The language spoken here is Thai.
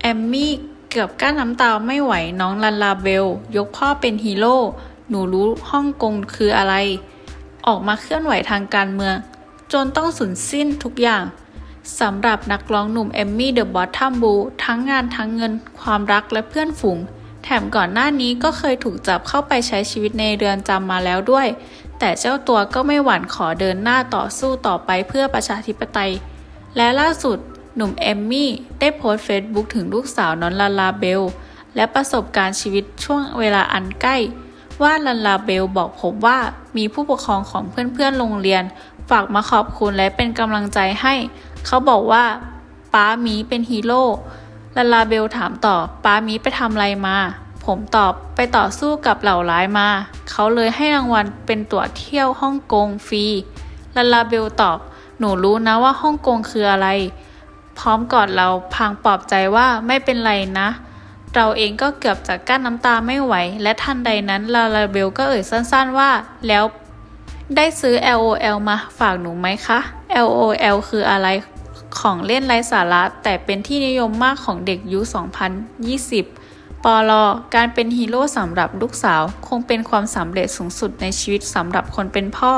แอมมี่เกือบกั้นน้ำตาไม่ไหวน้องลันลาเบล ยกพ่อเป็นฮีโร่ หนูรู้ฮ่องกงคืออะไร ออกมาเคลื่อนไหวทางการเมือง จนต้องสูญสิ้นทุกอย่างสำหรับนักร้องหนุ่มเอมมี่เดอะบอททัมบูทั้งงานทั้งเงิน ความรักและเพื่อนฝูง แถมก่อนหน้านี้ก็เคยถูกจับเข้าไปใช้ชีวิตในเรือนจำมาแล้วด้วย แต่เจ้าตัวก็ไม่หวั่นขอเดินหน้าต่อสู้ต่อไปเพื่อประชาธิปไตย และล่าสุด หนุ่มเอมมี่ได้โพสต์เฟซบุ๊กถึงลูกสาวนองลาลาเบล และประสบการณ์ชีวิตช่วงเวลาอันใกล้ ว่าลันลาเบลบอกผมว่ามีผู้ปกครองของเพื่อนๆโรงเรียน ฝากมาขอบคุณและเป็นกำลังใจให้ เขาบอกว่าป้ามีเป็นฮีโร่ลันลาเบลถามต่อป้ามีไปทำอะไรมา ผมตอบไปต่อสู้กับเหล่าร้ายมา เขาเลยให้รางวัลเป็นตั๋วเที่ยวฮ่องกงฟรีลันลาเบลตอบ หนูรู้นะว่าฮ่องกงคืออะไร พร้อมกอดเราพางปลอบใจว่าไม่เป็นไรนะ เราเองก็เกือบจะกั้นน้ำตาไม่ไหว และทันใดนั้นลาลาเบลก็เอ่ยสั้นๆว่า แล้วได้ซื้อ LOL มาฝากหนูไหมคะ LOL คืออะไรของเล่นไร้สาระ แต่เป็นที่นิยมมากของเด็กยุค 2020 ปลอการเป็นฮีโร่สำหรับลูกสาว คงเป็นความสำเร็จสูงสุดในชีวิตสำหรับคนเป็นพ่อ